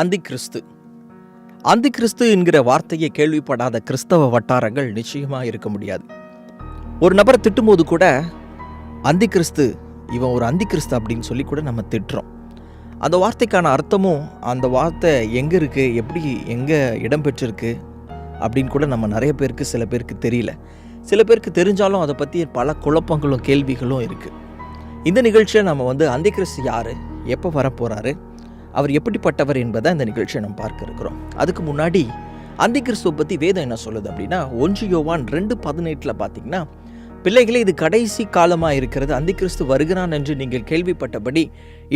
அந்தி கிறிஸ்து அந்தி கிறிஸ்து என்கிற வார்த்தையை கேள்விப்படாத கிறிஸ்தவ வட்டாரங்கள் நிச்சயமாக இருக்க முடியாது. ஒரு நபரை திட்டும்போது கூட அந்தி கிறிஸ்து இவன் ஒரு அந்தி கிறிஸ்து அப்படின்னு சொல்லி கூட நம்ம திட்டுறோம். அந்த வார்த்தைக்கான அர்த்தமும் அந்த வார்த்தை எங்கே இருக்குது எப்படி எங்கே இடம்பெற்றிருக்கு அப்படின்னு கூட நம்ம நிறைய பேருக்கு சில பேருக்கு தெரியல. சில பேருக்கு தெரிஞ்சாலும் அதை பற்றி பல குழப்பங்களும் கேள்விகளும் இருக்குது இந்த நிகழ்ச்சியை நம்ம வந்து அந்தி கிறிஸ்து யார் எப்போ வரப்போகிறாரு அவர் எப்படிப்பட்டவர் என்பதை இந்த நிகழ்ச்சியை நம்ம பார்க்க இருக்கிறோம். அதுக்கு முன்னாடி அந்தி கிறிஸ்துவை பற்றி வேதம் என்ன சொல்லுது அப்படின்னா ஒன்று யோவான் ரெண்டு பதினெட்டில் பார்த்தீங்கன்னா பிள்ளைகளே இது கடைசி காலமாக இருக்கிறது. அந்தி கிறிஸ்து வருகிறான் என்று நீங்கள் கேள்விப்பட்டபடி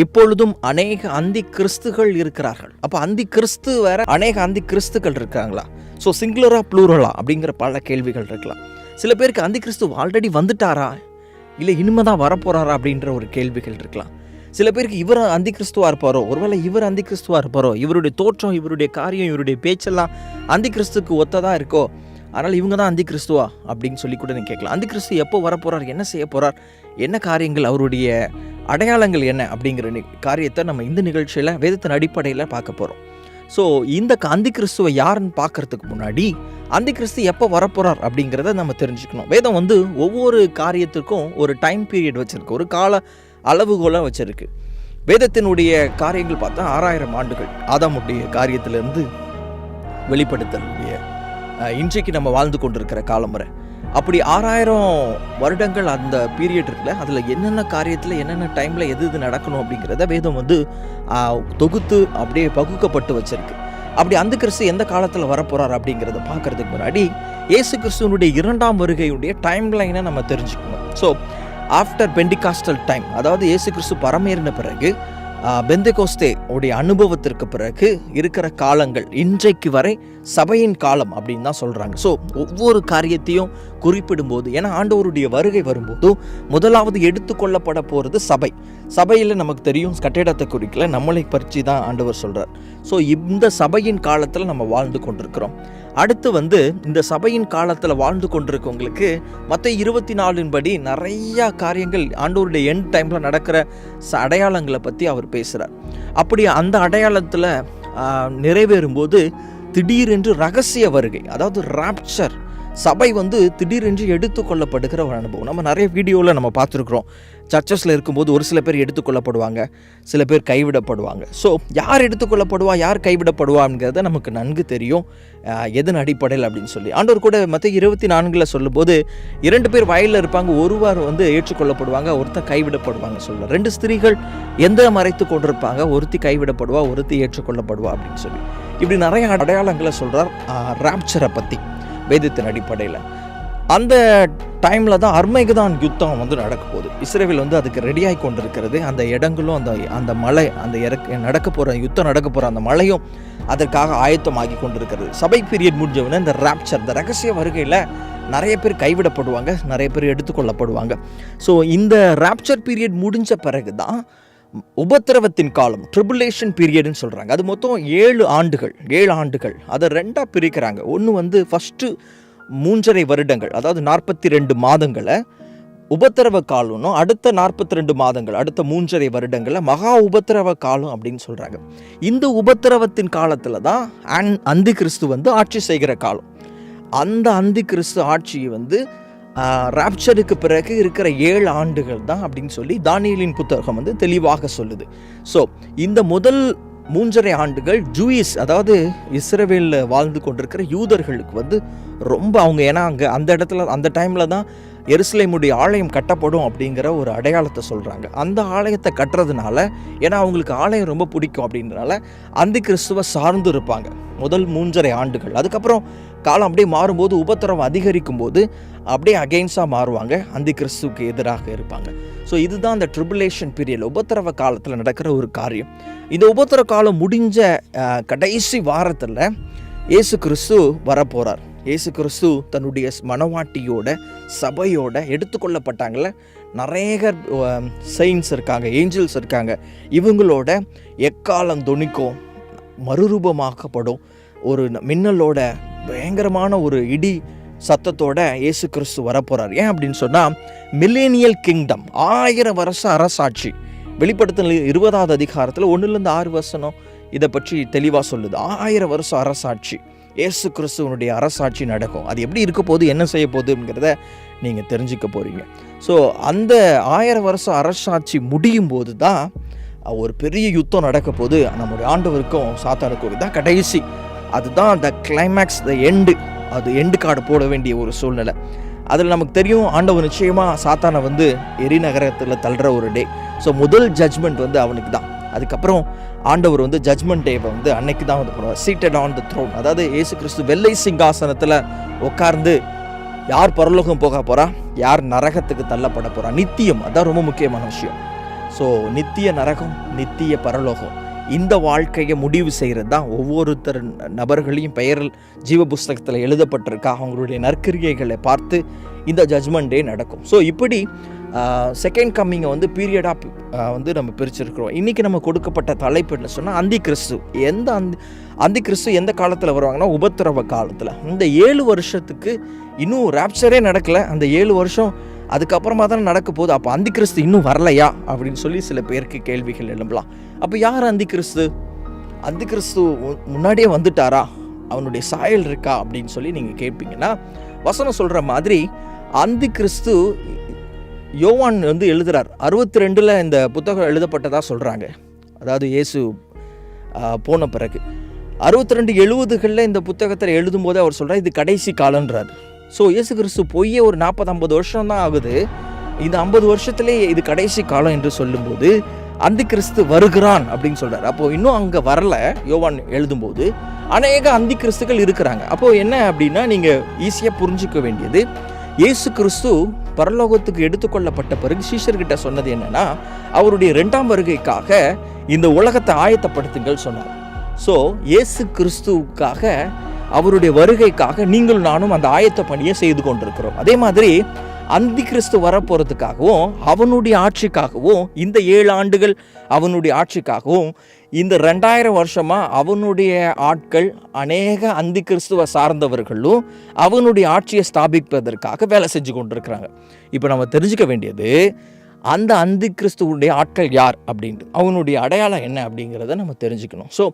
இப்பொழுதும் அநேக அந்தி கிறிஸ்துகள் இருக்கிறார்கள். அப்போ அந்தி கிறிஸ்து வேற அநேக அந்தி கிறிஸ்துகள் இருக்காங்களா ஸோ சிங்குலரா ப்ளூரலா அப்படிங்கிற பல கேள்விகள் இருக்கலாம். சில பேருக்கு அந்தி கிறிஸ்து ஆல்ரெடி வந்துட்டாரா? இல்லை இனிமே தான் வரப்போகிறாரா அப்படின்ற ஒரு கேள்விகள் இருக்கலாம். சில பேருக்கு இவர் அந்தி கிறிஸ்துவாக இருப்பாரோ? ஒருவேளை இவர் அந்தி கிறிஸ்துவாக இருப்பாரோ? இவருடைய தோற்றம் இவருடைய காரியம் இவருடைய பேச்செல்லாம் அந்தி கிறிஸ்துக்கு ஒத்ததாக இருக்கோ? அதனால் இவங்க தான் அந்தி கிறிஸ்துவா அப்படின்னு சொல்லி கூட நீங்கள் கேட்கலாம். அந்தி கிறிஸ்து எப்போ வரப்போகிறார் என்ன செய்ய போகிறார் என்ன காரியங்கள்? அவருடைய அடையாளங்கள் என்ன? அப்படிங்கிற காரியத்தை நம்ம இந்த நிகழ்ச்சியில் வேதத்தின் அடிப்படையில் பார்க்க போகிறோம் ஸோ இந்த க- அந்தி கிறிஸ்துவை யாருன்னு பார்க்கறதுக்கு முன்னாடி அந்தி கிறிஸ்து எப்போ வரப்போகிறார் அப்படிங்கிறத நம்ம தெரிஞ்சுக்கணும். வேதம் வந்து ஒவ்வொரு காரியத்துக்கும் ஒரு டைம் பீரியட் வச்சுருக்கு. ஒரு கால அளவுகோலாக வச்சிருக்கு. வேதத்தினுடைய காரியங்கள் பார்த்தா ஆறாயிரம் ஆண்டுகள் ஆதாமுடைய காரியத்திலிருந்து வெளிப்படுத்தலுடைய இன்றைக்கு நம்ம வாழ்ந்து கொண்டிருக்கிற காலமுறை அப்படி ஆறாயிரம் வருடங்கள் அந்த பீரியட் இருக்குல்ல அதில் என்னென்ன காரியத்தில் என்னென்ன டைமில் எது எது நடக்கணும் அப்படிங்கிறத வேதம் வந்து தொகுத்து அப்படியே பகுக்கப்பட்டு வச்சிருக்கு. அப்படி அந்த கிறிஸ்து எந்த காலத்தில் வரப்போகிறார் அப்படிங்கிறத பார்க்கறதுக்கு முன்னாடி இயேசு கிறிஸ்துவனுடைய இரண்டாம் வருகையுடைய டைம் லைனை நம்ம தெரிஞ்சுக்கணும். ஸோ ஆஃப்டர் பெண்டிகாஸ்டல் டைம் அதாவது இயேசு கிறிஸ்து பரமேறின பிறகு பெந்தகோஸ்தே உடைய அனுபவத்திற்கு பிறகு இருக்கிற காலங்கள் இன்றைக்கு வரை சபையின் காலம் அப்படின்னு தான் சொல்கிறாங்க ஸோ ஒவ்வொரு காரியத்தையும் குறிப்பிடும்போது ஏன்னா ஆண்டவருடைய வருகை வரும்போது முதலாவது எடுத்துக்கொள்ளப்பட போகிறது சபை. சபையில் நமக்கு தெரியும் கட்டிடத்தை குறிக்கல நம்மளை பறித்து தான் ஆண்டவர் சொல்கிறார் ஸோ இந்த சபையின் காலத்தில் நம்ம வாழ்ந்து கொண்டிருக்கிறோம். அடுத்து வந்து இந்த சபையின் காலத்தில் வாழ்ந்து கொண்டிருக்கவங்களுக்கு மற்ற இருபத்தி நாலின் படி நிறையா காரியங்கள் ஆண்டோருடைய எண்ட் டைமில் நடக்கிற ச அடையாளங்களை பற்றி அவர் பேசுகிறார் அப்படி அந்த அடையாளத்தில் நிறைவேறும்போது திடீரென்று ரகசிய வருகை அதாவது ராப்சர் சபை வந்து திடீரென்று எடுத்துக்கொள்ளப்படுகிற ஒரு அனுபவம். நம்ம நிறைய வீடியோவில் நம்ம பார்த்துருக்குறோம். சர்ச்சஸில் இருக்கும்போது ஒரு சில பேர் எடுத்துக்கொள்ளப்படுவாங்க சில பேர் கைவிடப்படுவாங்க. ஸோ யார் எடுத்துக்கொள்ளப்படுவா யார் கைவிடப்படுவாங்கிறத நமக்கு நன்கு தெரியும். எதன் அடிப்படையில் அப்படின்னு சொல்லி. ஆண்டவர் கூட மற்ற இருபத்தி நான்கில் சொல்லும்போது இரண்டு பேர் வயலில் இருப்பாங்க ஒருவர் வந்து ஏற்றுக்கொள்ளப்படுவாங்க ஒருத்தர் கைவிடப்படுவாங்க சொல்ல ரெண்டு ஸ்திரீகள் எந்த மறைத்து கொண்டிருப்பாங்க ஒருத்தி கைவிடப்படுவா ஒருத்தி ஏற்றுக்கொள்ளப்படுவா அப்படின்னு சொல்லி. இப்படி நிறைய அடையாளங்களை சொல்கிறார் ராப்சரை பற்றி வேதத்தின் அடிப்படையில். அந்த டைமில் தான் அர்மைகுதான் யுத்தம் வந்து நடக்க போகுது. இஸ்ரேவில் வந்து அதுக்கு ரெடியாகி கொண்டிருக்கிறது. அந்த இடங்களும் அந்த அந்த மலை அந்த இறக்க நடக்க போகிற யுத்தம் நடக்க போகிற அந்த மலையும் அதற்காக ஆயத்தமாகி கொண்டிருக்கிறது. சபை பீரியட் முடிஞ்சவொடனே இந்த ராப்சர் இந்த ரகசிய வருகையில் நிறைய பேர் கைவிடப்படுவாங்க நிறைய பேர் எடுத்துக்கொள்ளப்படுவாங்க. ஸோ இந்த ராப்சர் பீரியட் முடிஞ்ச பிறகு தான் உபத்திரவத்தின் காலம் ட்ரிபுலேஷன் பீரியட்னு சொல்கிறாங்க அது மொத்தம் ஏழு ஆண்டுகள் ஏழு ஆண்டுகள். அதை ரெண்டாக பிரிக்கிறாங்க. ஒன்று வந்து ஃபஸ்ட்டு மூன்றரை வருடங்கள் அதாவது நாற்பத்தி ரெண்டு மாதங்களை உபத்திரவ காலம்னும் அடுத்த நாற்பத்தி ரெண்டு மாதங்கள் அடுத்த மூன்றரை வருடங்களை மகா உபத்திரவ காலம் அப்படின்னு சொல்கிறாங்க இந்த உபத்திரவத்தின் காலத்தில் தான் அன் அந்தி கிறிஸ்து வந்து ஆட்சி செய்கிற காலம். அந்த அந்தி கிறிஸ்து ஆட்சியை வந்து ராப்சருக்கு பிறகு இருக்கிற ஏழு ஆண்டுகள் தான் அப்படின்னு சொல்லி தானியலின் புத்தகம் வந்து தெளிவாக சொல்லுது. ஸோ இந்த முதல் மூன்றரை ஆண்டுகள் ஜூயிஸ் அதாவது இஸ்ரவேலில் வாழ்ந்து கொண்டிருக்கிற யூதர்களுக்கு வந்து ரொம்ப அவங்க ஏன்னா அங்கே அந்த இடத்துல அந்த டைமில் தான் எருசலேமுடைய ஆலயம் கட்டப்படும் அப்படிங்கிற ஒரு அடையாளத்தை சொல்கிறாங்க அந்த ஆலயத்தை கட்டுறதுனால ஏன்னா அவங்களுக்கு ஆலயம் ரொம்ப பிடிக்கும் அப்படின்றனால அந்த கிறிஸ்துவ சார்ந்து இருப்பாங்க. முதல் மூன்றரை ஆண்டுகள். அதுக்கப்புறம் காலம் அப்படியே மாறும்போது உபத்திரவம் அதிகரிக்கும் போது அப்படியே அகெயின்ஸ்டாக மாறுவாங்க. அந்த கிறிஸ்துவுக்கு எதிராக இருப்பாங்க. ஸோ இதுதான் அந்த ட்ரிபுலேஷன் பீரியட் உபத்திரவ காலத்தில் நடக்கிற ஒரு காரியம். இந்த உபத்திர காலம் முடிஞ்ச கடைசி வாரத்தில் இயேசு கிறிஸ்து வரப்போகிறார் இயேசு கிறிஸ்து தன்னுடைய மனவாட்டியோட சபையோட எடுத்துக்கொள்ளப்பட்டாங்கள நிறைய சயின்ஸ் இருக்காங்க ஏஞ்சல்ஸ் இருக்காங்க. இவங்களோட எக்காலம் தொனிக்கும் மறுரூபமாக்கப்படும் ஒரு மின்னலோட பயங்கரமான ஒரு இடி சத்தத்தோட இயேசு கிறிஸ்து வரப்போகிறார் ஏன் அப்படின்னு சொன்னால் மில்லேனியல் கிங்டம் ஆயிரம் வருஷ அரசாட்சி. வெளிப்படுத்தின இருபதாவது அதிகாரத்தில் ஒன்றுலேருந்து ஆறு வசனம் இதை பற்றி தெளிவாக சொல்லுது. ஆயிரம் வருஷம் அரசாட்சி. இயேசு கிறிஸ்துவனுடைய அரசாட்சி நடக்கும். அது எப்படி இருக்க போகுது என்ன செய்ய போகுதுங்கிறத நீங்கள் தெரிஞ்சுக்க போகிறீங்க ஸோ அந்த ஆயிரம் வருஷம் அரசாட்சி முடியும் போது தான் ஒரு பெரிய யுத்தம் நடக்க போது நம்முடைய ஆண்டவருக்கும் சாத்தானுக்கும். இதுதான் கடைசி அதுதான் த கிளைமேக்ஸ் த எண்டு அது எண்டு கார்டு போட வேண்டிய ஒரு சூழ்நிலை. அதில் நமக்கு தெரியும் ஆண்டவர் நிச்சயமாக சாத்தானை வந்து எரிநகரத்தில் தள்ளுற ஒரு டே ஸோ முதல் ஜட்ஜ்மெண்ட் வந்து அவனுக்கு தான். அதுக்கப்புறம் ஆண்டவர் வந்து ஜட்ஜ்மெண்ட் டேவை வந்து அன்னைக்கு தான் வந்து போடுவார். சீட்டட் ஆன் த த்ரோன் அதாவது இயேசு கிறிஸ்து வெள்ளை சிங்காசனத்தில் உட்கார்ந்து யார் பரலோகம் போக போகிறா யார் நரகத்துக்கு தள்ளப்பட போகிறா நித்தியம். அதான் ரொம்ப முக்கியமான விஷயம். ஸோ நித்திய நரகம் நித்திய பரலோகம். இந்த வாழ்க்கையை முடிவு செய்கிறது தான் ஒவ்வொருத்தர் நபர்களையும் பெயரில் ஜீவ புஸ்தகத்தில் எழுதப்பட்டிருக்கா. அவங்களுடைய நற்கிரியைகளை பார்த்து இந்த ஜட்ஜ்மெண்ட் டே நடக்கும். ஸோ இப்படி செகண்ட் கம்மிங்கை வந்து பீரியடாக வந்து நம்ம பிரிச்சிருக்கிறோம். இன்றைக்கி நம்ம கொடுக்கப்பட்ட தலைப்பு என்ன சொன்னால் அந்தி கிறிஸ்து எந்த அந்தி அந்தி கிறிஸ்து எந்த காலத்தில் வருவாங்கன்னா உபத்திரவ காலத்தில். இந்த ஏழு வருஷத்துக்கு இன்னும் ரேப்சரே நடக்கலை. அந்த ஏழு வருஷம் அதுக்கப்புறமா தான் நடக்க போகுது. அப்போ அந்தி கிறிஸ்து இன்னும் வரலையா? அப்படின்னு சொல்லி சில பேருக்கு கேள்விகள் எழும்பலாம். அப்போ யார் அந்தி கிறிஸ்து அந்தி கிறிஸ்து முன்னாடியே வந்துட்டாரா? அவனுடைய சாயல் இருக்கா? அப்படின்னு சொல்லி நீங்கள் கேட்பீங்கன்னா வசனம் சொல்கிற மாதிரி அந்தி கிறிஸ்து யோவான் வந்து எழுதுகிறார் அறுபத்தி ரெண்டில் இந்த புத்தகம் எழுதப்பட்டதாக சொல்கிறாங்க அதாவது இயேசு போன பிறகு. அறுபத்தி ரெண்டு எழுபதுகளில் இந்த புத்தகத்தில் எழுதும்போது அவர் சொல்கிறார் இது கடைசி காலன்றார். ஸோ இயேசு கிறிஸ்து பொய்யே ஒரு நாற்பது ஐம்பது வருஷம் தான் ஆகுது. இந்த ஐம்பது வருஷத்துலேயே இது கடைசி காலம் என்று சொல்லும்போது அந்த கிறிஸ்து வருகிறான் அப்படின்னு சொல்கிறார் அப்போது இன்னும் அங்கே வரல யோவான் எழுதும்போது. அநேக அந்தி கிறிஸ்துகள் இருக்கிறாங்க. அப்போது என்ன அப்படின்னா நீங்கள் ஈஸியாக புரிஞ்சிக்க வேண்டியது இயேசு கிறிஸ்து பரலோகத்துக்கு எடுத்துக்கொள்ளப்பட்ட பிறகு சீஷர்கிட்ட சொன்னது என்னன்னா அவருடைய ரெண்டாம் வருகைக்காக இந்த உலகத்தை ஆயத்தப்படுத்துங்கள் சொன்னார். ஸோ இயேசு கிறிஸ்துவுக்காக அவருடைய வருகைக்காக நீங்களும் நானும் அந்த ஆயத்த பணியை செய்து கொண்டிருக்கிறோம். அதே மாதிரி அந்தி கிறிஸ்து வரப்போகிறதுக்காகவும் அவனுடைய ஆட்சிக்காகவும் இந்த ஏழு ஆண்டுகள் அவனுடைய ஆட்சிக்காகவும் இந்த ரெண்டாயிரம் வருஷமாக அவனுடைய ஆட்கள் அநேக அந்தி கிறிஸ்துவ சார்ந்தவர்களும் அவனுடைய ஆட்சியை ஸ்தாபிப்பதற்காக வேலை செஞ்சு கொண்டிருக்கிறாங்க. இப்போ நம்ம தெரிஞ்சுக்க வேண்டியது அந்த அந்தி கிறிஸ்துவனுடைய ஆட்கள் யார் அப்படின்ட்டு அவனுடைய அடையாளம் என்ன அப்படிங்கிறத நம்ம தெரிஞ்சுக்கணும். ஸோ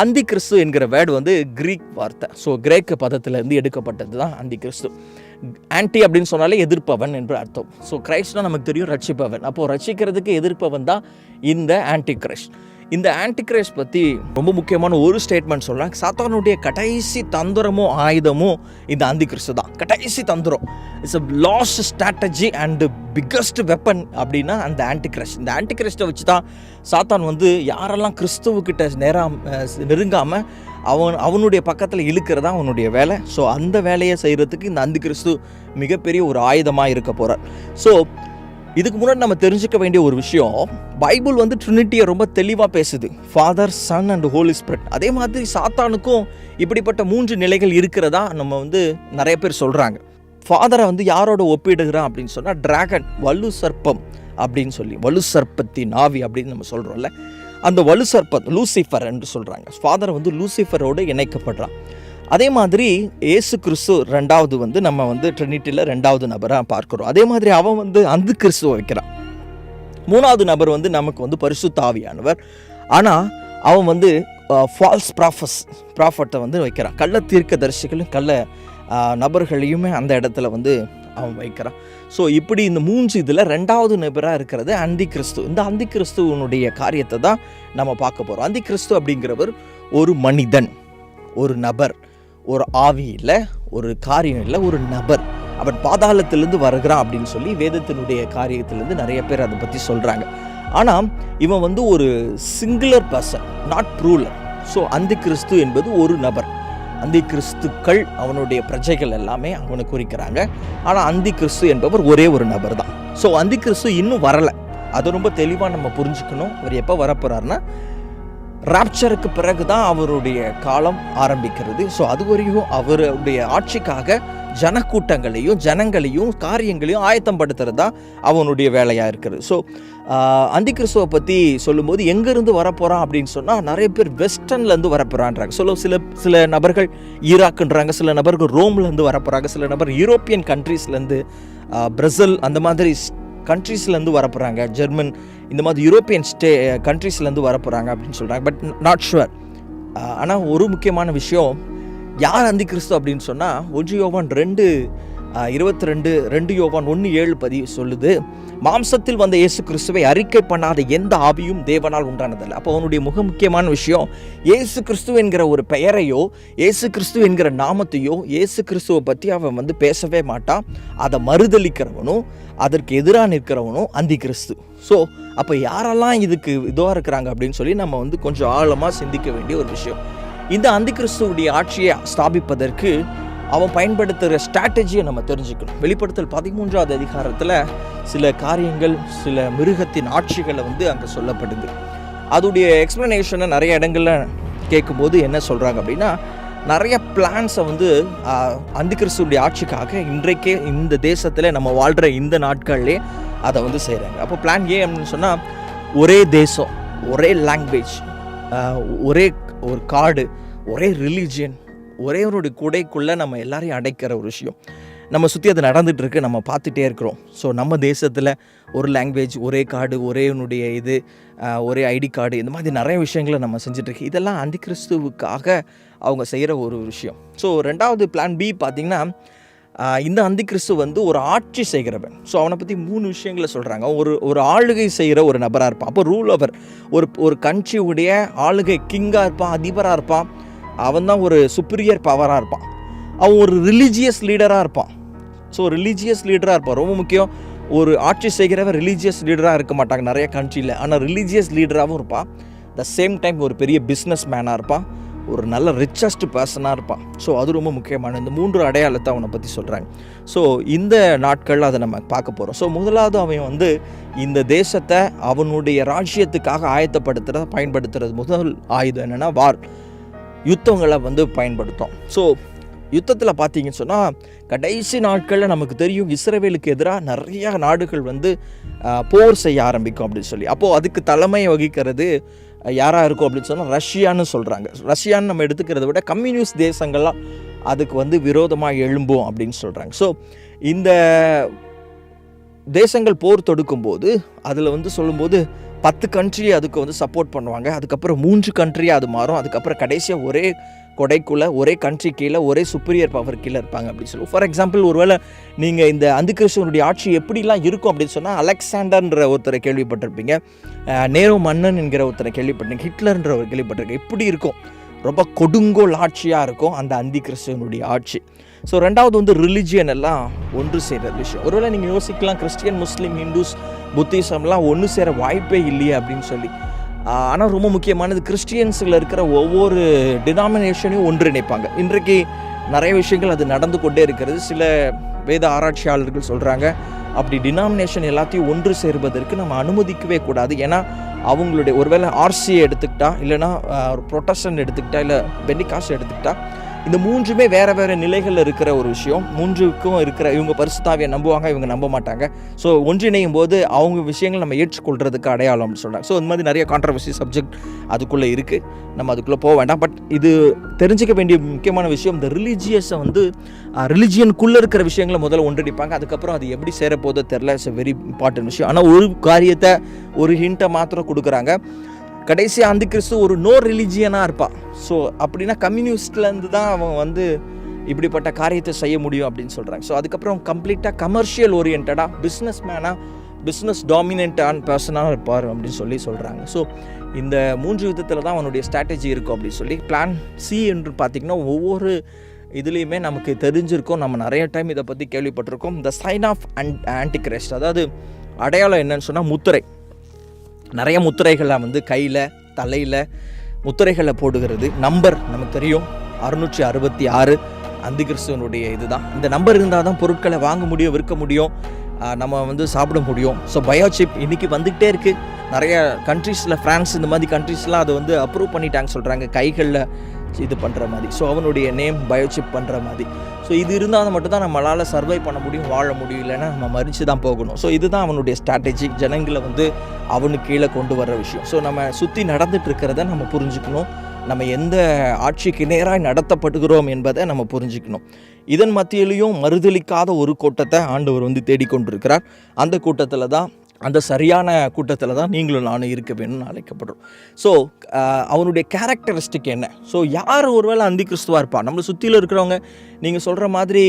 அந்தி கிறிஸ்து என்கிற வேர்டு வந்து கிரீக் வார்த்தை. ஸோ கிரேக்க பதத்திலேருந்து எடுக்கப்பட்டது தான் அந்தி கிறிஸ்து ஆன்டி அப்படின்னு சொன்னாலே எதிர்ப்பவன் என்று அர்த்தம். ஸோ கிரைஸ்ட்னா நமக்கு தெரியும் ரட்சிப்பவன். அப்போது ரட்சிக்கிறதுக்கு எதிர்ப்பவன் தான் இந்த ஆன்டி கிரைஸ்ட் இந்த ஆன்டிகிரைஸ் பற்றி ரொம்ப முக்கியமான ஒரு ஸ்டேட்மெண்ட் சொல்கிறேன் சாத்தானுடைய கடைசி தந்திரமும் ஆயுதமும் இந்த அந்திகிறிஸ்து தான். கடைசி தந்திரம். It's a last strategy and biggest weapon அப்படின்னா அந்த ஆன்டிகிரைஸ்ட் இந்த ஆன்டிகிரஸ்ட்டை வச்சு தான் சாத்தான் வந்து யாரெல்லாம் கிறிஸ்துவுக்கிட்ட நேராம் நெருங்காமல் அவன் அவனுடைய பக்கத்தில் இழுக்கிறதா அவனுடைய வேலை. ஸோ அந்த வேலையை செய்கிறதுக்கு இந்த அந்திகிறிஸ்து மிகப்பெரிய ஒரு ஆயுதமாக இருக்க போகிறார் ஸோ இதுக்கு முன்னாடி நம்ம தெரிஞ்சுக்க வேண்டிய ஒரு விஷயம் பைபிள் வந்து ட்ரினிட்டியை ரொம்ப தெளிவாக பேசுது. Father son and holy spirit அதே மாதிரி சாத்தானுக்கும் இப்படிப்பட்ட மூன்று நிலைகள் இருக்கிறதா நம்ம வந்து நிறைய பேர் சொல்கிறாங்க ஃபாதரை வந்து யாரோட ஒப்பிடுகிறான் அப்படின்னு சொன்னால் டிராகன் வலு சர்ப்பம் அப்படின்னு சொல்லி வலு சர்ப்பத்தின் ஆவி அப்படின்னு நம்ம சொல்கிறோம்ல அந்த வலு சர்ப்பம் லூசிஃபர் என்று சொல்கிறாங்க ஃபாதர் வந்து லூசிஃபரோடு இணைக்கப்படுறான். அதே மாதிரி ஏசு கிறிஸ்து ரெண்டாவது வந்து நம்ம வந்து ட்ரினிட்டியில் ரெண்டாவது நபராக பார்க்குறோம். அதே மாதிரி அவன் வந்து அந்த கிறிஸ்துவ வைக்கிறான். மூணாவது நபர் வந்து நமக்கு வந்து பரிசுத்தாவியானவர். ஆனால் அவன் வந்து ஃபால்ஸ் ப்ராஃபஸ் ப்ராஃபட்டை வந்து வைக்கிறான். கள்ள தீர்க்க தரிசிகளும் கள்ள நபர்களையுமே அந்த இடத்துல வந்து அவன் வைக்கிறான். ஸோ இப்படி இந்த மூன்று இதில் ரெண்டாவது நபராக இருக்கிறது அந்தி கிறிஸ்து இந்த அந்தி கிறிஸ்துவனுடைய காரியத்தை தான் நம்ம பார்க்க போகிறோம் அந்தி கிறிஸ்து அப்படிங்கிறவர் ஒரு மனிதன் ஒரு நபர். ஒரு ஆவி இல்லை ஒரு காரியம் இல்லை ஒரு நபர் அவன் பாதாளத்திலேருந்து வருகிறான் அப்படின்னு சொல்லி வேதத்தினுடைய காரியத்திலேருந்து நிறைய பேர் அதை பற்றி சொல்கிறாங்க ஆனால் இவன் வந்து ஒரு singular person not plural so அந்த கிறிஸ்து என்பது ஒரு நபர். அந்தி கிறிஸ்துக்கள் அவனுடைய பிரஜைகள் எல்லாமே அவனை குறிக்கிறாங்க. ஆனால் அந்தி கிறிஸ்து என்பவர் ஒரே ஒரு நபர் தான். ஸோ அந்தி கிறிஸ்து இன்னும் வரலை. அது ரொம்ப தெளிவாக நம்ம புரிஞ்சுக்கணும். அவர் எப்போ வரப்போகிறாருன்னா ராப்சருக்கு பிறகு தான் அவருடைய காலம் ஆரம்பிக்கிறது. ஸோ அது வரையும் அவருடைய ஆட்சிக்காக ஜனக்கூட்டங்களையும் ஜனங்களையும் காரியங்களையும் ஆயத்தம் படுத்துறது தான் அவனுடைய வேலையாக இருக்கிறது ஸோ அந்தி கிறிஸ்துவை பற்றி சொல்லும்போது எங்கேருந்து வரப்போகிறான் அப்படின்னு சொன்னால் நிறைய பேர் வெஸ்டர்ன்லேருந்து வரப்போகிறான்றாங்க சொல்ல சில சில நபர்கள் ஈராக்குன்றாங்க சில நபர்கள் ரோம்லேருந்து வரப்போகிறாங்க சில நபர் யூரோப்பியன் கண்ட்ரீஸ்லேருந்து பிரசில் அந்த மாதிரி கண்ட்ரீஸ்லேருந்து வரப்போகிறாங்க ஜெர்மன் இந்த மாதிரி யூரோப்பியன் ஸ்டே கண்ட்ரீஸ்லேருந்து வரப்போகிறாங்க அப்படின்னு சொல்கிறாங்க பட் நாட் ஷுவர் ஆனால் ஒரு முக்கியமான விஷயம் யார் அந்தி கிறிஸ்து அப்படின்னு சொன்னால் ஒன்று ரெண்டு இருபத்தி ரெண்டு ரெண்டு யோவான் ஒன்று ஏழு பதிவு சொல்லுது மாம்சத்தில் வந்த இயேசு கிறிஸ்துவை அறிக்கை பண்ணாத எந்த ஆவியும் தேவனால் உண்டானதல்ல. அப்போ அவனுடைய மிக முக்கியமான விஷயம் இயேசு கிறிஸ்து என்கிற ஒரு பெயரையோ இயேசு கிறிஸ்து என்கிற நாமத்தையோ இயேசு கிறிஸ்துவை பற்றி அவன் வந்து பேசவே மாட்டான். அதை மறுதளிக்கிறவனும் அதற்கு எதிராக நிற்கிறவனும் அந்தி கிறிஸ்து. ஸோ அப்போ யாரெல்லாம் இதுக்கு இதுவாக இருக்கிறாங்க அப்படின்னு சொல்லி நம்ம வந்து கொஞ்சம் ஆழமாக சிந்திக்க வேண்டிய ஒரு விஷயம். இந்த அந்தி கிறிஸ்துவுடைய ஆட்சியை ஸ்தாபிப்பதற்கு அவன் பயன்படுத்துகிற ஸ்ட்ராட்டஜியை நம்ம தெரிஞ்சுக்கணும். வெளிப்படுத்தல் பதிமூன்றாவது அதிகாரத்தில் சில காரியங்கள் சில மிருகத்தின் ஆட்சிகளை வந்து அங்கே சொல்லப்படுது. அதோடைய எக்ஸ்ப்ளனேஷனை நிறைய இடங்களில் கேட்கும்போது என்ன சொல்கிறாங்க அப்படின்னா நிறைய பிளான்ஸை வந்து அந்தி கிறிஸ்துடைய ஆட்சிக்காக இன்றைக்கே இந்த தேசத்தில் நம்ம வாழ்கிற இந்த நாட்கள்லேயே அதை வந்து செய்கிறாங்க அப்போ பிளான் ஏ அப்படின்னு சொன்னால் ஒரே தேசம் ஒரே லாங்குவேஜ் ஒரே ஒரு காடு ஒரே ரிலீஜியன் ஒரே ஒரு குடைக்குள்ளே நம்ம எல்லாரையும் அடைக்கிற ஒரு விஷயம். நம்ம சுற்றி அது நடந்துட்டு இருக்கு நம்ம பார்த்துட்டே இருக்கிறோம். ஸோ நம்ம தேசத்தில் ஒரு லாங்குவேஜ் ஒரே கார்டு ஒரேனுடைய இது ஒரே ஐடி கார்டு இந்த மாதிரி நிறைய விஷயங்களை நம்ம செஞ்சுட்ருக்கு இதெல்லாம் அந்தி கிறிஸ்துவுக்காக அவங்க செய்கிற ஒரு விஷயம். ஸோ ரெண்டாவது பிளான் பி பார்த்திங்கன்னா இந்த அந்தி கிறிஸ்து வந்து ஒரு ஆட்சி செய்கிறவன். ஸோ அவனை பற்றி மூணு விஷயங்களை சொல்கிறாங்க ஒரு ஒரு ஆளுகை செய்கிற ஒரு நபராக இருப்பான். அப்போ ரூல் அவர் ஒரு ஒரு கண்ட்ரியுடைய ஆளுகை கிங்காக இருப்பான் அதிபராக இருப்பான். அவன் தான் ஒரு சுப்பீரியர் பவராக இருப்பான். அவன் ஒரு ரிலீஜியஸ் லீடராக இருப்பான். ஸோ ரிலீஜியஸ் லீடராக இருப்பான். ரொம்ப முக்கியம் ஒரு ஆட்சி செய்கிறவன் ரிலீஜியஸ் லீடராக இருக்க மாட்டாங்க நிறைய கண்ட்ரியில் ஆனால் ரிலீஜியஸ் லீடராகவும் இருப்பான். த சேம் டைம் ஒரு பெரிய பிஸ்னஸ் மேனாக இருப்பான். ஒரு நல்ல ரிச்சஸ்ட் பர்சனாக இருப்பான். ஸோ அது ரொம்ப முக்கியமான இந்த மூன்று அடையாளத்தை அவனை பற்றி சொல்கிறாங்க ஸோ இந்த நாட்களில் அதை நம்ம பார்க்க போகிறோம் ஸோ முதலாவது அவன் வந்து இந்த தேசத்தை அவனுடைய ராஜ்யத்துக்காக ஆயத்தப்படுத்துகிறத பயன்படுத்துறது. முதல் ஆயுதம் என்னென்னா வார். யுத்தங்களை வந்து பயன்படுத்தும். ஸோ யுத்தத்தில் பார்த்தீங்கன்னு சொன்னால் கடைசி நாட்களில் நமக்கு தெரியும் இஸ்ரேவேலுக்கு எதிராக நிறைய நாடுகள் வந்து போர் செய்ய ஆரம்பிக்கும் அப்படின்னு சொல்லி. அப்போது அதுக்கு தலைமை வகிக்கிறது யாராக இருக்கும் அப்படின்னு சொன்னால் ரஷ்யான்னு சொல்கிறாங்க ரஷ்யான்னு நம்ம எடுத்துக்கிறத விட கம்யூனிஸ்ட் தேசங்கள்லாம் அதுக்கு வந்து விரோதமாக எழும்பும் அப்படின்னு சொல்கிறாங்க ஸோ இந்த தேசங்கள் போர் தொடுக்கும்போது அதில் வந்து சொல்லும்போது பத்து கண்ட்ரி அதுக்கு வந்து சப்போர்ட் பண்ணுவாங்க. அதுக்கப்புறம் மூன்று கண்ட்ரி அது மாறும். அதுக்கப்புறம் கடைசியாக ஒரே கொடைக்குள்ளே ஒரே கண்ட்ரி கீழே ஒரே சுப்பீரியர் பவர் கீழே இருப்பாங்க அப்படின்னு சொல்லுவோம். ஃபார் எக்ஸாம்பிள் ஒருவேளை நீங்கள் இந்த அந்துகிருஷ்ணனுடைய ஆட்சி எப்படிலாம் இருக்கும் அப்படின்னு சொன்னால் அலெக்சாண்டர்ன்ற ஒருத்தரை கேள்விப்பட்டிருப்பீங்க. நேரு மன்னன் என்கிற ஒருத்தரை கேள்விப்பட்டிருக்கீங்க. ஹிட்லர்ன்ற ஒரு கேள்விப்பட்டிருக்கேன் எப்படி இருக்கும். ரொம்ப கொடுங்கோல் ஆட்சியாக இருக்கும் அந்த அந்திகிருஷ்ணனுடைய ஆட்சி. ஸோ ரெண்டாவது வந்து ரிலிஜியன் எல்லாம் ஒன்று சேர்கிற விஷயம். ஒருவேளை நீங்கள் யோசிக்கலாம் கிறிஸ்டியன் முஸ்லீம் ஹிந்துஸ் புத்திசம்லாம் ஒன்று சேர வாய்ப்பே இல்லையே அப்படின்னு சொல்லி. ஆனால் ரொம்ப முக்கியமானது கிறிஸ்டியன்ஸில் இருக்கிற ஒவ்வொரு டினாமினேஷனையும் ஒன்றிணைப்பாங்க. இன்றைக்கு நிறைய விஷயங்கள் அது நடந்து கொண்டே இருக்கிறது. சில வேத ஆராய்ச்சியாளர்கள் சொல்கிறாங்க அப்படி டினாமினேஷன் எல்லாத்தையும் ஒன்று சேர்வதற்கு நம்ம அனுமதிக்கவே கூடாது. ஏன்னா அவங்களுடைய ஒருவேளை ஆர்சியை எடுத்துக்கிட்டா இல்லைன்னா ப்ரொட்டஸ்டன் எடுத்துக்கிட்டா இல்லை பெண்டிகாஸ்ட் எடுத்துக்கிட்டா இந்த மூன்றுமே வேறு வேறு நிலைகளில் இருக்கிற ஒரு விஷயம். மூன்றுக்கும் இருக்கிற இவங்க பரிசுத்தாவியை நம்புவாங்க இவங்க நம்ப மாட்டாங்க. ஸோ ஒன்றிணையும் போது அவங்க விஷயங்கள் நம்ம ஏற்றுக்கொள்றதுக்கு அடையாளம் அப்படின்னு சொல்கிறாங்க ஸோ இந்த மாதிரி நிறைய கான்ட்ரவர்சி சப்ஜெக்ட் அதுக்குள்ளே இருக்குது நம்ம அதுக்குள்ளே போக வேண்டாம். பட் இது தெரிஞ்சுக்க வேண்டிய முக்கியமான விஷயம் இந்த ரிலீஜியஸை வந்து ரிலிஜியனுக்குள்ளே இருக்கிற விஷயங்களை முதல்ல ஒன்றிணைப்பாங்க அதுக்கப்புறம் அது எப்படி சேரப்போதோ தெரில இட்ஸ் வெரி இம்பார்ட்டன்ட் விஷயம். ஆனால் ஒரு காரியத்தை ஒரு ஹிண்ட்டை மாத்திரம் கொடுக்குறாங்க. கடைசி அந்த கிறிஸ்து ஒரு நோ ரிலிஜியனாக இருப்பான் ஸோ அப்படின்னா கம்யூனிஸ்ட்லேருந்து தான் அவன் வந்து இப்படிப்பட்ட காரியத்தை செய்ய முடியும் அப்படின்னு சொல்கிறாங்க ஸோ அதுக்கப்புறம் கம்ப்ளீட்டாக கமர்ஷியல் ஓரியன்டாக பிஸ்னஸ் மேனாக பிஸ்னஸ் டாமினண்ட்டான பர்சனாக இருப்பார் அப்படின்னு சொல்லி சொல்கிறாங்க ஸோ இந்த மூன்று விதத்தில் தான் அவனுடைய ஸ்ட்ராட்டஜி இருக்கும் அப்படின்னு சொல்லி பிளான் சி என்று பார்த்திங்கன்னா ஒவ்வொரு இதுலேயுமே நமக்கு தெரிஞ்சிருக்கோம். நம்ம நிறைய டைம் இதை பற்றி கேள்விப்பட்டிருக்கோம். The sign of and antichrist அதாவது அடையாளம் என்னன்னு சொன்னால் முத்திரை. நிறைய முத்திரைகள்லாம் வந்து கையில் தலையில் முத்திரைகளை போடுகிறது. நம்பர் நமக்கு தெரியும். அறுநூற்றி அறுபத்தி ஆறு அந்திகிறிஸ்துவனுடைய இதுதான். இந்த நம்பர் இருந்தால் தான் பொருட்களை வாங்க முடியும் விற்க முடியும் நம்ம வந்து சாப்பிட முடியும். ஸோ பயோசிப் இன்றைக்கி வந்துக்கிட்டே இருக்குது நிறைய கண்ட்ரீஸில் ஃப்ரான்ஸ் இந்த மாதிரி கண்ட்ரீஸ்லாம் அதை வந்து அப்ரூவ் பண்ணிட்டாங்க சொல்கிறாங்க கைகளில் இது பண்ணுற மாதிரி. ஸோ அவனுடைய நேம் பயோசிப் பண்ணுற மாதிரி. ஸோ இது இருந்தால் மட்டும்தான் நம்மளால் சர்வை பண்ண முடியும் வாழ முடியும் இல்லைன்னா நம்ம மறித்து தான் போகணும். ஸோ இதுதான் அவனுடைய ஸ்ட்ராட்டஜி ஜனங்களை வந்து அவனுக்கு கீழே கொண்டு வர்ற விஷயம். ஸோ நம்ம சுற்றி நடந்துட்டு இருக்கிறத நம்ம புரிஞ்சுக்கணும். நம்ம எந்த ஆட்சிக்கு நேராக நடத்தப்படுகிறோம் என்பதை நம்ம புரிஞ்சுக்கணும். இதன் மத்தியிலையும் மறுதளிக்காத ஒரு கூட்டத்தை ஆண்டவர் வந்து தேடிக்கொண்டிருக்கிறார். அந்த கூட்டத்தில் தான் அந்த சரியான கூட்டத்தில் தான் நீங்களும் நானும் இருக்க வேணும்னு அழைக்கப்படுறோம். ஸோ அவனுடைய கேரக்டரிஸ்டிக் என்ன? ஸோ யார் ஒருவேளை அந்தி கிறிஸ்துவா இருப்பா? நம்மளை சுற்றியில் இருக்கிறவங்க நீங்கள் சொல்கிற மாதிரி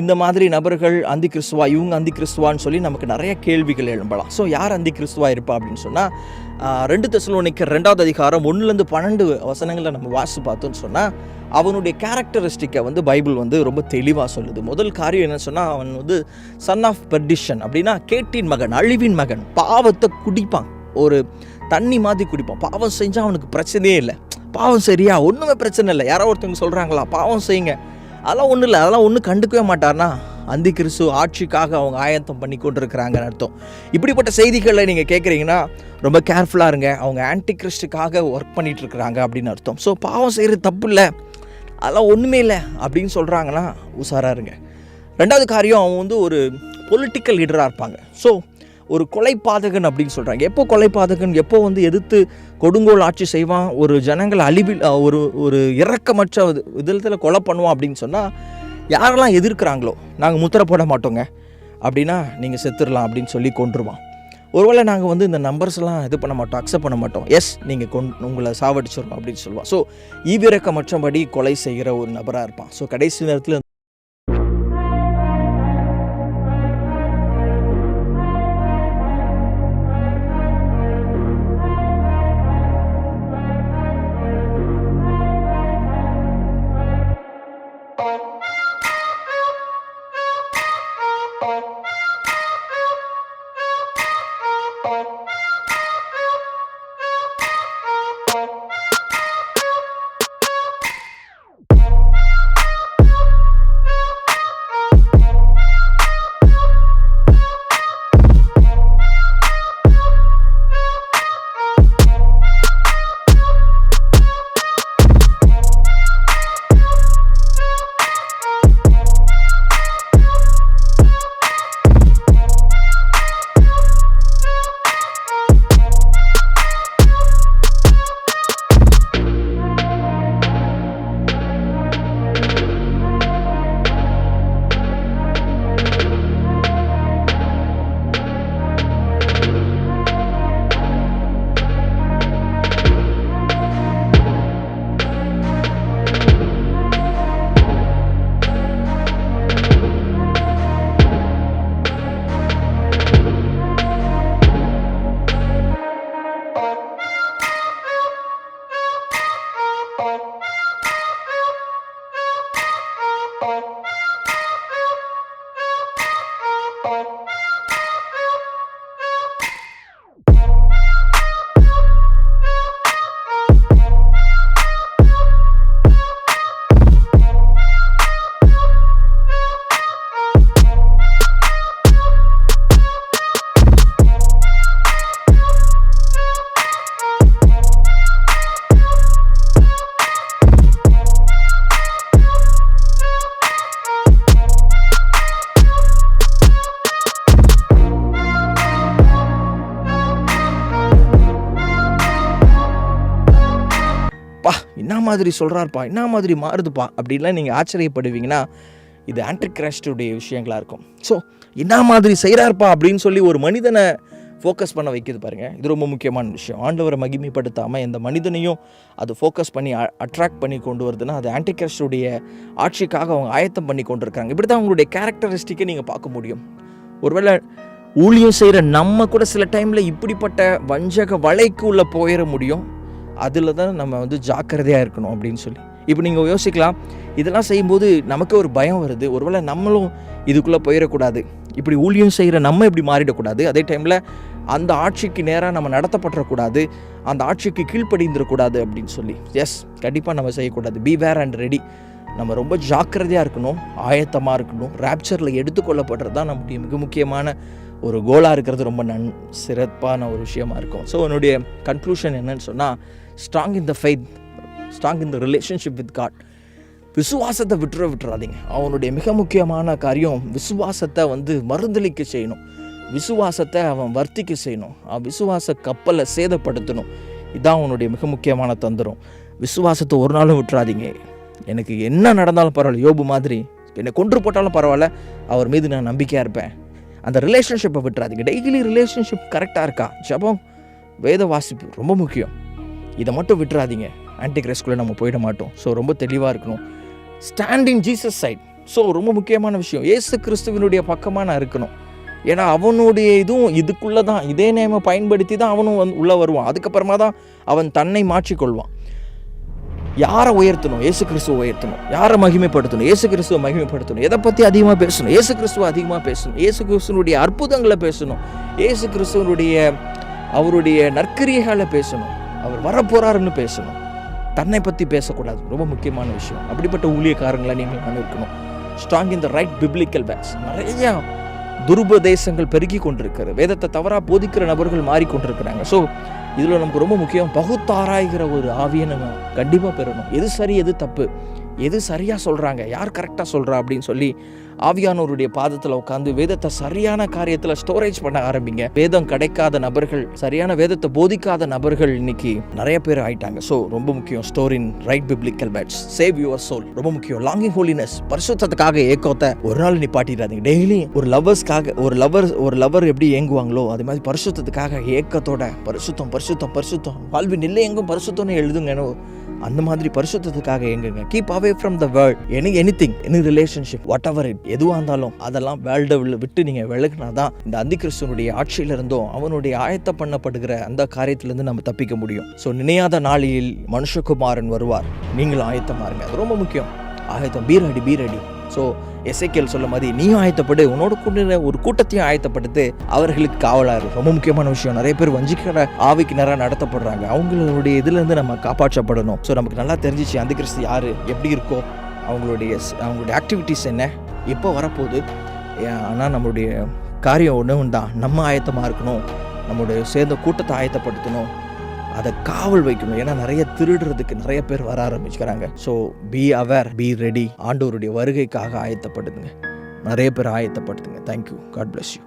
இந்த மாதிரி நபர்கள் அந்தி கிறிஸ்துவா இவங்க அந்தி கிறிஸ்துவான்னு சொல்லி நமக்கு நிறைய கேள்விகள் எழும்பலாம். ஸோ யார் அந்தி கிறிஸ்துவா இருப்பா அப்படின்னு சொன்னால் ரெண்டு தெசலோனிக்க ரெண்டாவது அதிகாரம் ஒன்றுலேருந்து பன்னெண்டு வசனங்களை நம்ம வாசித்து பார்த்தோன்னு சொன்னால் அவனுடைய கேரக்டரிஸ்டிக்கை வந்து பைபிள் வந்து ரொம்ப தெளிவாக சொல்லுது. முதல் காரியம் என்ன சொன்னால் அவன் வந்து சன் ஆஃப் பெர்டிஷன் அப்படின்னா கேட்டின் மகன் அழிவின் மகன் பாவத்தை குடிப்பான். ஒரு தண்ணி மாதிரி குடிப்பான். பாவம் செஞ்சால் அவனுக்கு பிரச்சனையே இல்லை. பாவம் சரியா? ஒன்றுமே பிரச்சனை இல்லை. யாரோ ஒருத்தவங்க சொல்கிறாங்களா பாவம் செய்யுங்க. அதெல்லாம் ஒன்றும் இல்லை. அதெல்லாம் ஒன்றும் கண்டுக்கவே மாட்டார்னா அந்தி கிறிஸ்து ஆட்சிக்காக அவங்க ஆயத்தம் பண்ணி கொண்டிருக்கிறாங்கன்னு அர்த்தம். இப்படிப்பட்ட செய்திகளை நீங்கள் கேட்குறீங்கன்னா ரொம்ப கேர்ஃபுல்லாக இருங்க. அவங்க ஆன்டி கிறிஸ்டுக்காக ஒர்க் பண்ணிட்டு இருக்கிறாங்க அப்படின்னு அர்த்தம். ஸோ பாவம் செய்கிறது தப்பு இல்லை அதெல்லாம் ஒன்றுமே இல்லை அப்படின்னு சொல்கிறாங்கன்னா உஷாராக இருங்க. ரெண்டாவது காரியம் அவங்க வந்து ஒரு பொலிட்டிக்கல் லீடராக இருப்பாங்க. ஸோ ஒரு கொலைப்பாதகன் அப்படின்னு சொல்கிறாங்க எப்போ கொலைப்பாதகன் எப்போ வந்து எதிர்த்து கொடுங்கோல் ஆட்சி செய்வான்? ஒரு ஜனங்களை அழிவில் ஒரு ஒரு இறக்கமற்ற விதத்தில் கொலை பண்ணுவான் அப்படின்னு சொன்னால் யாரெல்லாம் எதிர்க்கிறாங்களோ நாங்கள் முத்திரை போட மாட்டோங்க. அப்படின்னா நீங்கள் செத்துடலாம் அப்படின்னு சொல்லி கொண்டுருவான் ஒருவேளை நாங்கள் வந்து இந்த நம்பர்ஸ்லாம் இது பண்ண மாட்டோம் அக்செப்ட் பண்ண மாட்டோம். எஸ் நீங்கள் கொண் உங்களை சாவடிச்சிடணும் அப்படின்னு சொல்லுவான். ஸோ ஈவிரக்கமற்றபடி கொலை செய்கிற ஒரு நபராக இருப்பான். ஸோ கடைசி நேரத்தில் பா மாதிரி சொல்கிறாருப்பா என்ன மாதிரி மாறுதுப்பா? அப்படின்லாம் நீங்கள் ஆச்சரியப்படுவீங்கன்னா இது ஆன்டிகிராஸ்டுடைய விஷயங்களாக இருக்கும். ஸோ என்ன மாதிரி செய்கிறாருப்பா அப்படின்னு சொல்லி ஒரு மனிதனை ஃபோக்கஸ் பண்ண வைக்கிது பாருங்கள் இது ரொம்ப முக்கியமான விஷயம். ஆண்டவரை மகிமைப்படுத்தாமல் எந்த மனிதனையும் அது ஃபோக்கஸ் பண்ணி அட்ராக்ட் பண்ணி கொண்டு வருதுன்னா அது ஆன்டிகிராஸ்டுடைய ஆட்சிக்காக அவங்க ஆயத்தம் பண்ணி கொண்டு இருக்காங்க இப்படி தான் அவங்களுடைய கேரக்டரிஸ்டிக்கை நீங்கள் பார்க்க முடியும். ஒருவேளை ஊழியம் செய்கிற நம்ம கூட சில டைமில் இப்படிப்பட்ட வஞ்சக வலைக்குள்ளே போயிட முடியும். அதில் தான் நம்ம வந்து ஜாக்கிரதையாக இருக்கணும் அப்படின்னு சொல்லி. இப்போ நீங்கள் யோசிக்கலாம் இதெல்லாம் செய்யும்போது நமக்கு ஒரு பயம் வருது. ஒருவேளை நம்மளும் இதுக்குள்ளே போயிடக்கூடாது. இப்படி ஊழியம் செய்கிற நம்ம இப்படி மாறிடக்கூடாது. அதே டைமில் அந்த ஆட்சிக்கு நேராக நம்ம நடத்தப்பட்டுறக்கூடாது. அந்த ஆட்சிக்கு கீழ்ப்படிந்துடக்கூடாது அப்படின்னு சொல்லி. எஸ் கண்டிப்பாக நம்ம செய்யக்கூடாது. பி வேர் அண்ட் ரெடி நம்ம ரொம்ப ஜாக்கிரதையாக இருக்கணும். ஆயத்தமாக இருக்கணும். ரேப்சரில் எடுத்துக்கொள்ளப்படுறது தான் நம்முடைய மிக முக்கியமான ஒரு கோலாக இருக்கிறது. ரொம்ப நன் சிறப்பான ஒரு விஷயமா இருக்கும். ஸோ என்னுடைய கன்க்ளூஷன் என்னன்னு சொன்னால் strong in the faith strong in the relationship with God விசுவாசத்தை விட்டுற விட்டுறாதீங்க. அவனுடைய மிக முக்கியமான காரியம் விசுவாசத்தை வந்து மறுதளிக்க செய்யணும். விசுவாசத்தை அவன் வர்த்திக்க செய்யணும். அவன் விசுவாச கப்பலை சேதப்படுத்தணும். இதான் அவனுடைய மிக முக்கியமான தந்திரம். விசுவாசத்தை ஒரு நாளும் விட்டுறாதீங்க. எனக்கு என்ன நடந்தாலும் பரவாயில்ல யோபு மாதிரி. என்னை கொன்று போட்டாலும் பரவாயில்ல அவர் மீது நான் நம்பிக்கையாக இருப்பேன். அந்த ரிலேஷன்ஷிப்பை விட்டுறாதீங்க. டெய்லி ரிலேஷன்ஷிப் கரெக்டாக இருக்கா? ஜபம் வேத வாசிப்பு ரொம்ப முக்கியம். இதை மட்டும் விட்டுறாதீங்க. ஆன்டி கிரைஸ்குள்ளே நம்ம போயிட மாட்டோம். ஸோ ரொம்ப தெளிவாக இருக்கணும். ஸ்டாண்டிங் ஜீசஸ் சைட் ஸோ ரொம்ப முக்கியமான விஷயம். ஏசு கிறிஸ்துவனுடைய பக்கமாக நான் இருக்கணும். ஏன்னா அவனுடைய இதுவும் இதுக்குள்ளே தான். இதே நேமை பயன்படுத்தி தான் அவனும் வந்து உள்ளே வருவான். அதுக்கப்புறமா தான் அவன் தன்னை மாற்றிக்கொள்வான். யாரை உயர்த்தணும்? ஏசு கிறிஸ்துவை உயர்த்தணும். யாரை மகிமைப்படுத்தணும்? ஏசு கிறிஸ்துவை மகிமைப்படுத்தணும். எதை பற்றி அதிகமாக பேசணும்? ஏசு கிறிஸ்துவை அதிகமாக பேசணும். ஏசு கிறிஸ்துவனுடைய அற்புதங்களை பேசணும். ஏசு கிறிஸ்துவனுடைய அவருடைய நற்கிரியைகளை பேசணும். அவர் வரப்போறாருன்னு பேசணும். தன்னை பற்றி பேசக்கூடாது. ரொம்ப முக்கியமான விஷயம். அப்படிப்பட்ட ஊழியக்காரங்களை நீங்கள் நான் strong in the right biblical facts நிறைய துருபதேசங்கள் பெருகி கொண்டிருக்கிறது. வேதத்தை தவறாக போதிக்கிற நபர்கள் மாறிக்கொண்டிருக்கிறாங்க. ஸோ இதில் நமக்கு ரொம்ப முக்கியம் பகுத்தாராய்கிற ஒரு ஆவியை நம்ம கண்டிப்பாக பெறணும். எது சரி எது தப்பு? எது சரியாக சொல்கிறாங்க யார் கரெக்டாக சொல்கிறா அப்படின்னு சொல்லி ஆவியானோருடைய பாதத்தில் உட்காந்து வேதத்தை சரியான காரியத்தில் ஸ்டோரேஜ் பண்ண ஆரம்பிங்க. வேதம் கிடைக்காத நபர்கள் சரியான வேதத்தை போதிக்காத நபர்கள் இன்னைக்கு நிறைய பேர் ஆயிட்டாங்க. ஸோ ரொம்ப முக்கியம் strong in right biblical facts save your soul ரொம்ப முக்கியம் லாங்கிங் ஹோலினஸ் பரிசுத்தத்துக்காக ஏக்கத்தை ஒரு நாள் நிப்பாட்டிடாதீங்க. டெய்லி ஒரு லவ்வர்ஸ்க்காக ஒரு லவர் ஒரு லவர் எப்படி ஏங்குவாங்களோ அது மாதிரி பரிசுத்தத்துக்காக ஏக்கத்தோட பரிசுத்தம் பரிசுத்தம் பரிசுத்தம். வாழ்வின் இல்லை எங்கும் பரிசுத்தம்னு எழுதுங்கன்னு அந்த மாதிரி பரிசுத்தத்துக்காக எங்குங்க? Keep away from the world any anything any relationship whatever it எதுவாக இருந்தாலும் அதெல்லாம் வேர்ல்டை விட்டு நீங்கள் விலகினா தான் இந்த அந்திகிருஷ்ணனுடைய ஆட்சியிலிருந்தும் அவனுடைய ஆயத்த பண்ணப்படுகிற அந்த காரியத்திலிருந்து நம்ம தப்பிக்க முடியும். ஸோ நினையாத நாளில் மனுஷகுமாரன் வருவார். நீங்களும் ஆயத்தமா இருங்க. அது ரொம்ப முக்கியம். ஆயத்தம் பீரடி பீரடி ஸோ எஸ்ஐகேல் சொல்ல மாதிரி நீயும் ஆயத்தப்படு உன்னோட கூட ஒரு கூட்டத்தையும் ஆயத்தப்படுத்து அவர்களுக்கு காவலாரு. ரொம்ப முக்கியமான விஷயம். நிறைய பேர் வஞ்சிக்கிற ஆவிக்கு நடத்தப்படுறாங்க. அவங்களுடைய இதுலேருந்து நம்ம காப்பாற்றப்படணும். ஸோ நமக்கு நல்லா தெரிஞ்சிச்சு அந்த கிறிஸ்து யார் எப்படி இருக்கோ அவங்களுடைய அவங்களுடைய ஆக்டிவிட்டீஸ் என்ன எப்போ வரப்போகுது. ஆனால் நம்மளுடைய காரியம் ஒன்று தான் நம்ம ஆயத்தமாக இருக்கணும். நம்மளுடைய சேர்ந்த கூட்டத்தை ஆயத்தப்படுத்தணும். அதை காவல் வைக்கணும். ஏன்னா நிறைய திருடுறதுக்கு நிறைய பேர் வர ஆரம்பிச்சுக்கிறாங்க. So be aware be ready ஆண்டோருடைய வருகைக்காக ஆயத்தப்படுத்துங்க. நிறைய பேர் ஆயத்தப்படுத்துங்க. Thank you God bless you